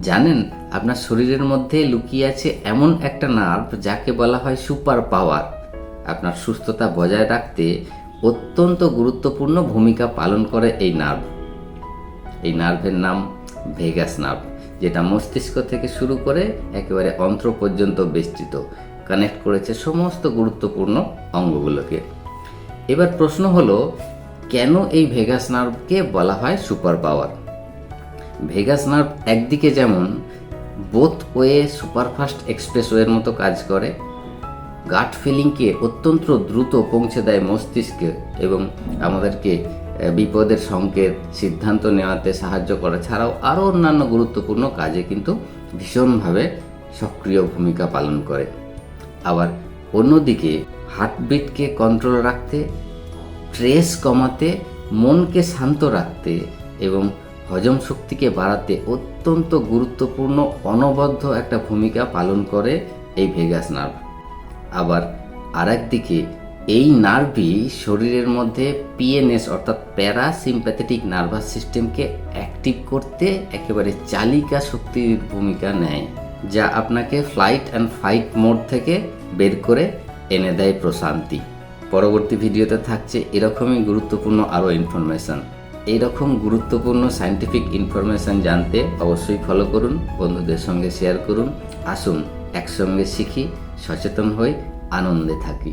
জানেন, আপনার শরীরের মধ্যে লুকিয়ে আছে এমন একটা নার্ভ যাকে বলা হয় সুপার পাওয়ার আপনার সুস্থতা বজায় রাখতে অত্যন্ত গুরুত্বপূর্ণ ভূমিকা পালন করে এই নার্ভ এই নার্ভের নাম ভেগাস নার্ভ যেটা মস্তিষ্ক থেকে শুরু করে একেবারে অন্ত্র পর্যন্ত বিস্তৃত কানেক্ট করেছে সমস্ত গুরুত্বপূর্ণ অঙ্গগুলোকে। এবার প্রশ্ন হলো, কেন এই ভেগাস নার্ভকে বলা হয় সুপার পাওয়ার ভেগাস নার্ভ একদিকে যেমন বোথ ওয়ে সুপারফাস্ট এক্সপ্রেসওয়ের মতো কাজ করে, গাট ফিলিংকে অত্যন্ত দ্রুত পৌঁছে দেয় মস্তিষ্কে এবং আমাদেরকে বিপদের সংকেত, সিদ্ধান্ত নেওয়াতে সাহায্য করা। ছাড়াও আরও অন্যান্য গুরুত্বপূর্ণ কাজে কিন্তু ভীষণভাবে সক্রিয় ভূমিকা পালন করে। আবার অন্যদিকে হার্টবিটকে কন্ট্রোল রাখতে, স্ট্রেস কমাতে, মনকে শান্ত রাখতে এবং হজম শক্তিকে বাড়াতে অত্যন্ত গুরুত্বপূর্ণ, অনবদ্য একটা ভূমিকা পালন করে এই ভেগাস নার্ভ। আবার আরেকদিকে এই নার্ভই শরীরের মধ্যে পিএনএস অর্থাৎ প্যারাসিম্প্যাথেটিক নার্ভাস সিস্টেমকে অ্যাক্টিভ করতে একেবারে চালিকা শক্তির ভূমিকা নেয়, যা আপনাকে ফ্লাইট অ্যান্ড ফাইট মোড থেকে বের করে এনে দেয় প্রশান্তি। পরবর্তী ভিডিওতে থাকছে এরকমই গুরুত্বপূর্ণ আরও ইনফরমেশন। এইরকম গুরুত্বপূর্ণ সায়েন্টিফিক ইনফরমেশন জানতে অবশ্যই ফলো করুন, বন্ধুদের সঙ্গে শেয়ার করুন, আসুন, একসঙ্গে শিখি, সচেতন হই, আনন্দে থাকি।